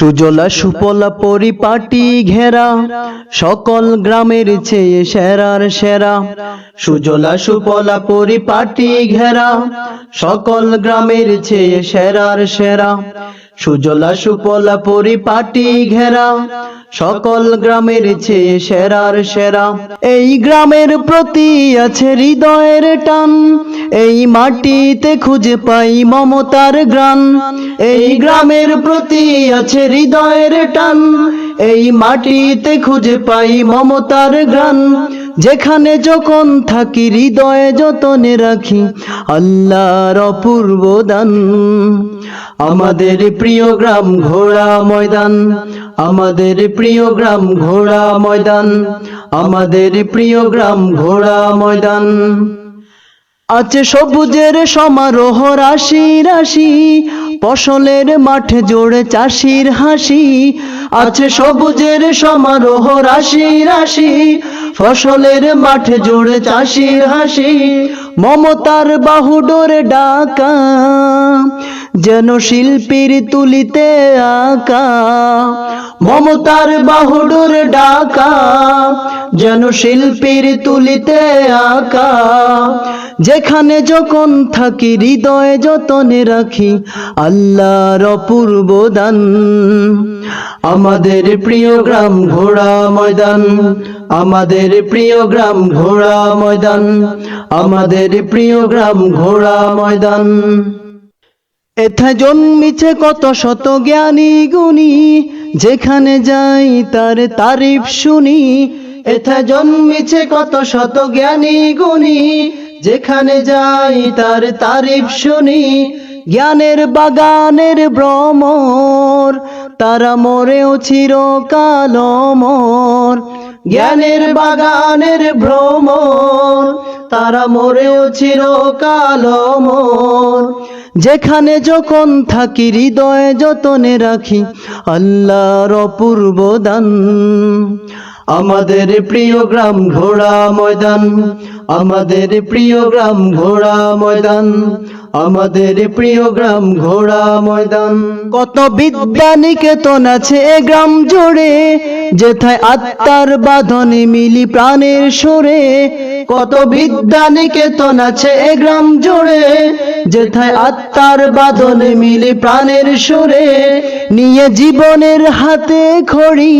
সুজলা সুপলা পরিপাটি ঘেরা, সকল গ্রামের চেয়ে সেরার সেরা। সুজলা সুপলা পরিপাটি ঘেরা, সকল গ্রামের চেয়ে সেরার সেরা। সুজলা সুপলা পরিপাটি ঘেরা, সকল গ্রামের চেয়ে সেরার সেরা। এই গ্রামের প্রতি আছে হৃদয়ের টান, এই মাটিতে খুঁজে পাই মমতার গ্রান এই গ্রামের প্রতি আছে হৃদয়ের টান, এই মাটিতে খুঁজে পাই মমতার গ্রান যেখানে যখন থাকি, হৃদয়ে যতনে রাখি আল্লাহর অপূর্ব দান। আমাদের প্রিয় গ্রাম ঘোড়া ময়দান, আমাদের প্রিয় গ্রাম ঘোড়া ময়দান, আমাদের প্রিয় গ্রাম ঘোড়া ময়দান। আছে সবুজের সমারোহ, রাশি রাশি ফসলের মাঠে জোড়ে চাষির হাসি, আছে সবুজের সমারোহ রাশি রাশি। ফসলের মাঠে জোড়ে চাষির হাসি, মমতার বাহু ডোরে ডাকা, যেন শিল্পীর তুলিতে আঁকা। মমতার বাহুডুর ডাকা, যেন শিল্পীর তুলিতে আঁকা। যেখানে যখন থাকি, হৃদয়ে যতনে রাখি আল্লাহর অপূর্ব দান আমাদের প্রিয় গ্রাম ঘোড়া ময়দান। আমাদের প্রিয় গ্রাম ঘোড়া ময়দান। আমাদের প্রিয় গ্রাম ঘোড়া ময়দান। এথা জন্মিছে কত শত জ্ঞানী গুণী। যেখানে যাই তার তারিফ শুনি। এথা জন্মিছে কত শত জ্ঞানী গুণী। যেখানে যাই তার তারিফ শুনি। জ্ঞানের বাগানের ভ্রমর, তারা মরেও চিরকাল অমর। জ্ঞানের বাগানের ভ্রমর, তারা মরেও চিরকাল অমর। যেখানে যখন থাকি, হৃদয়ে যতনে রাখি, আল্লাহর অপূর্ব দান। আমাদের প্রিয় গ্রাম ঘোড়া ময়দান, আমাদের প্রিয় গ্রাম ঘোড়া ময়দান, আমাদের প্রিয় গ্রাম ঘোড়া ময়দান। কত বিদ্যা নিকেতন আছে গ্রাম জুড়ে, যেথায় আত্মার বাঁধনে মিলি প্রাণের সুরে। কত বিদ্যা নিকেতন আছে গ্রাম জুড়ে, যেথায় আত্মার বাঁধনে মিলি প্রাণের সুরে। নিয়ে জীবনের হাতে খড়ি